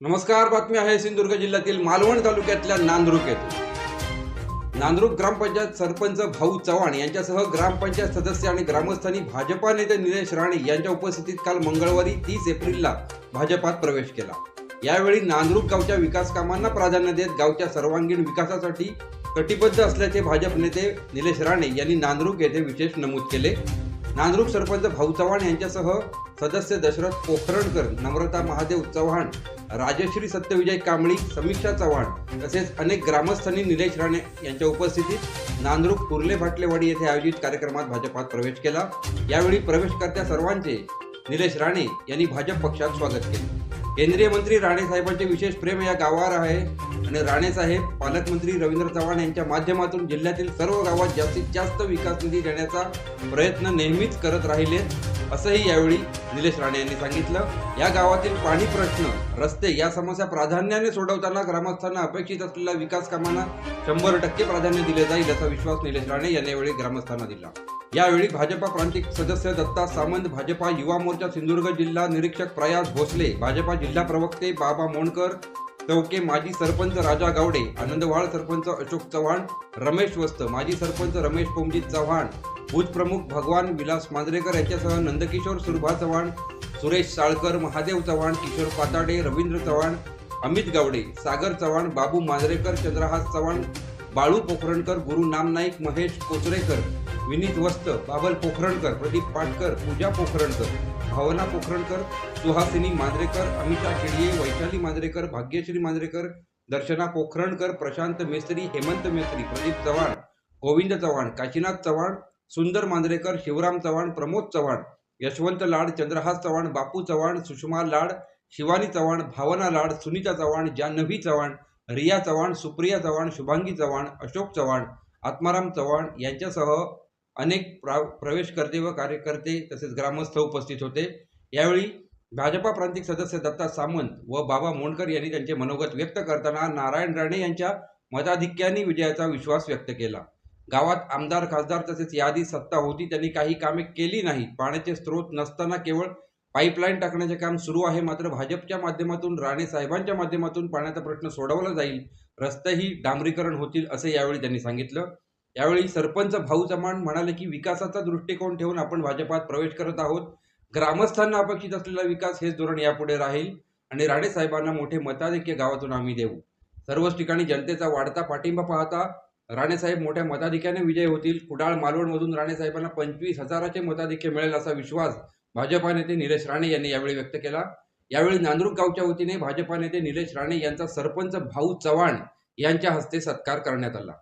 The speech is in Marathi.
नमस्कार बातमी आहे सिंधुदुर्ग जिल्ह्यातील मालवण तालुक्यातल्या नांदरुक येथे. नांदरुक ग्रामपंचायत सरपंच भाऊ चव्हाण यांच्यासह ग्रामपंचायत सदस्य आणि ग्रामस्थांनी भाजपा नेते निलेश राणे यांच्या उपस्थितीत काल मंगळवारी तीस एप्रिलला भाजपात प्रवेश केला. यावेळी नांदरुक गावच्या विकास कामांना प्राधान्य देत गावच्या सर्वांगीण विकासासाठी कटिबद्ध असल्याचे भाजप नेते निलेश राणे यांनी नांदरुक येथे विशेष नमूद केले. नांदरुक सरपंच भाऊ चव्हाण यांच्यासह सदस्य दशरथ पोखरणकर नम्रता महादेव चव्हाण राजश्री सत्यविजय कांबळी समीक्षा चव्हाण तसेच अनेक ग्रामस्थांनी निलेश राणे यांच्या उपस्थितीत नांदरूप कुर्ले भाटलेवाडी येथे आयोजित कार्यक्रमात भाजपात प्रवेश केला. यावेळी प्रवेशकर्त्या सर्वांचे निलेश राणे यांनी भाजप पक्षात स्वागत केले. केंद्रीय मंत्री राणे साहेबांचे विशेष प्रेम या गावावर आहे आणि राणे साहेब पालकमंत्री रवींद्र चव्हाण यांच्या माध्यमातून जिल्ह्यातील सर्व गावात जास्तीत जास्त विकास निधी देण्याचा प्रयत्न नेहमीच करत राहिले असंही यावेळी निलेश राणे यांनी सांगितलं. या गावातील पाणी प्रश्न रस्ते या समस्या प्राधान्याने सोडवताना ग्रामस्थांना अपेक्षित असलेल्या विकास कामांना शंभर टक्के प्राधान्य दिले जाईल असा विश्वास निलेश राणे यांनी यावेळी ग्रामस्थांना दिला. यावेळी भाजपा प्रांतिक सदस्य दत्ता सामंत भाजपा युवा मोर्चा सिंधुदुर्ग जिल्हा निरीक्षक प्रयास भोसले भाजपा जिल्हा प्रवक्ते बाबा मोणकर चौके माजी सरपंच राजा गावडे आनंदवाळ सरपंच अशोक चव्हाण रमेश वस्त माजी सरपंच रमेश पोमजी चव्हाण बूथ भगवान विलास मांजरेकर यांच्यासह नंदकिशोर सुरभा चव्हाण सुरेश साळकर महादेव चव्हाण किशोर पाताडे रवींद्र चव्हाण अमित गावडे सागर चव्हाण बाबू मांजरेकर चंद्रहास चव्हाण बाळू पोखरणकर गुरु नाम नाईक महेश कोचरेकर विनीत वस्त बाबल पोखरणकर प्रदीप पाटकर पूजा पोखरणकर भावना पोखरणकर सुहासिनी मांजरेकर अमिता केडिये वैशाली मांजरेकर भाग्यश्री मांजरेकर दर्शना पोखरणकर प्रशांत मेस्त्री हेमंत मेस्त्री प्रदीप चव्हाण गोविंद चव्हाण काशीनाथ चव्हाण सुंदर मांजरेकर शिवराम चव्हाण प्रमोद चव्हाण यशवंत लाड चंद्रहास चव्हाण बापू चव्हाण सुषमा लाड शिवानी चव्हाण भावना लाड सुनीता चव्हाण जान्हवी चव्हाण रिया चव्हाण सुप्रिया चव्हाण शुभांगी चव्हाण अशोक चव्हाण आत्माराम चव्हाण यांच्यासह अनेक प्रा प्रवेशकर्ते व कार्यकर्ते तसेच ग्रामस्थ उपस्थित होते. यावेळी भाजपा प्रांतिक सदस्य दत्ता सामंत व बाबा मोंडकर यांनी त्यांचे मनोगत व्यक्त करताना नारायण राणे यांच्या मताधिक्याने विजयाचा विश्वास व्यक्त केला. गावात आमदार खासदार तसेच यादी सत्ता होती त्यांनी काही कामे केली नाहीत. पाण्याचे स्रोत नसताना केवळ पाईपलाईन टाकण्याचे काम सुरू आहे मात्र भाजपच्या माध्यमातून राणे साहेबांच्या माध्यमातून पाण्याचा प्रश्न सोडवला जाईल. रस्तेही डांबरीकरण होतील असे यावेळी त्यांनी सांगितलं. यावेळी सरपंच भाऊ चव्हाण म्हणाले की विकासाचा दृष्टिकोन ठेवून आपण भाजपात प्रवेश करत आहोत. ग्रामस्थांना अपेक्षित असलेला विकास हेच धोरण यापुढे राहील आणि राणे साहेबांना मोठे मताधिक्य गावातून आम्ही देऊ. सर्वच ठिकाणी जनतेचा वाढता पाठिंबा पाहता राणेसाहेब मोठ्या मताधिक्याने विजय होतील. कुडाळ मालवणमधून राणेसाहेबांना पंचवीस हजाराचे मताधिक्य मिळेल असा विश्वास भाजपा नेते निलेश राणे यांनी यावेळी व्यक्त केला. यावेळी नांदूर गावच्या वतीने भाजपा नेते निलेश राणे यांचा सरपंच भाऊ चव्हाण यांच्या हस्ते सत्कार करण्यात आला.